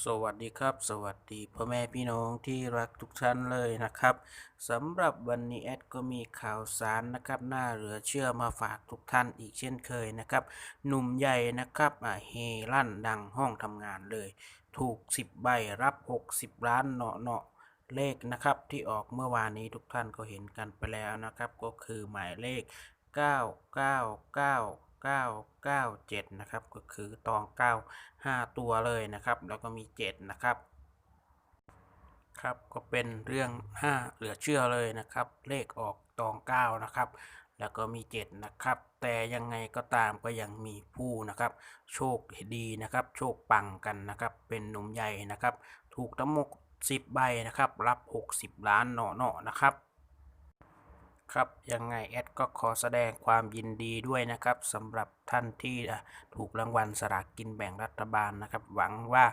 สวัสดีครับ สวัสดีพ่อแม่พี่น้องที่รักทุกท่านเลยนะครับสำหรับวันนี้แอดก็มีข่าวสารนะครับน่าเหลือเชื่อมาฝากทุกท่านอีกเช่นเคยนะครับหนุ่มใหญ่นะครับเฮลั่นดังห้องทำงานเลย ถูก 10 ใบรับ 60 ล้านเนาะเนาะเลขนะครับที่ออกเมื่อวานนี้ทุกท่านก็เห็นกันไปแล้วนะครับ ก็คือหมายเลข 997 นะครับ ก็คือตอง 9 5 ตัวเลยนะครับ แล้วก็มี 7 นะครับ ครับ ก็เป็นเรื่อง 5 เหลือเชื่อเลยนะครับ เลขออกตอง 9 นะครับ แล้วก็มี 7 นะครับ แต่ยังไงก็ตามก็ยังมีผู้นะครับ โชคดีนะครับ โชคปังกันนะครับ เป็นหนุ่มใหญ่นะครับ ถูกทั้งหมด10 ใบนะครับ รับ 60 ล้านเนาะๆนะครับ ครับยังไงแอดก็ขอแสดงความยินดีด้วยนะครับสำหรับท่านที่ถูกรางวัลสลากกินแบ่งรัฐบาลนะครับ หวังว่า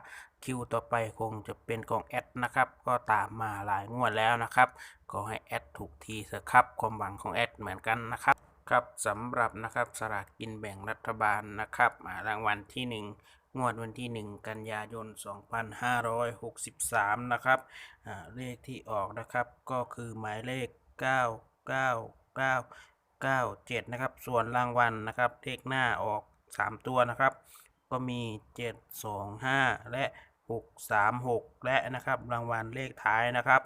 คิวต่อไปคงจะเป็นของแอดนะครับ ก็ตามมาหลายงวดแล้วนะครับก็ให้แอดถูกทีเถอะครับความหวังของแอดเหมือนกันนะครับครับสำหรับนะครับสลากกินแบ่งรัฐบาลนะครับอ่ารางวัลที่ 1งวดวันที่ 1 กันยายน 2563 นะครับเลขที่ออกนะครับ ก็คือหมายเลข 9 9 9 9 7นะครับ ส่วนรางวัลนะครับเลขหน้าออก3ตัวนะครับ ก็มี7 2 5และ6 3 6และนะครับรางวัลเลขท้ายนะครับ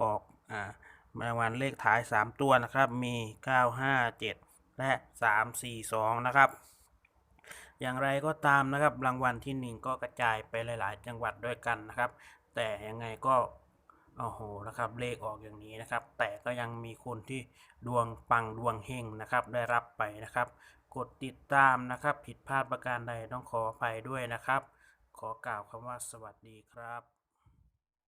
ออกอ่ารางวัลเลขท้าย3ตัวนะครับมี9 5 7และ3 4 2นะครับอย่างไรก็ตามนะครับรางวัลที่ 1 ก็กระจายไปหลาย ๆ จังหวัดด้วยกันนะครับ แต่ยังไงก็ โอ้โหนะครับเลขออกอย่างนี้นะครับ แต่ก็ยังมีคนที่ดวงปังดวงเฮงนะครับ ได้รับไปนะครับ กดติดตามนะครับ ผิดพลาดประการใดต้องขออภัยด้วยนะครับ ขอกล่าวคำว่าสวัสดีครับ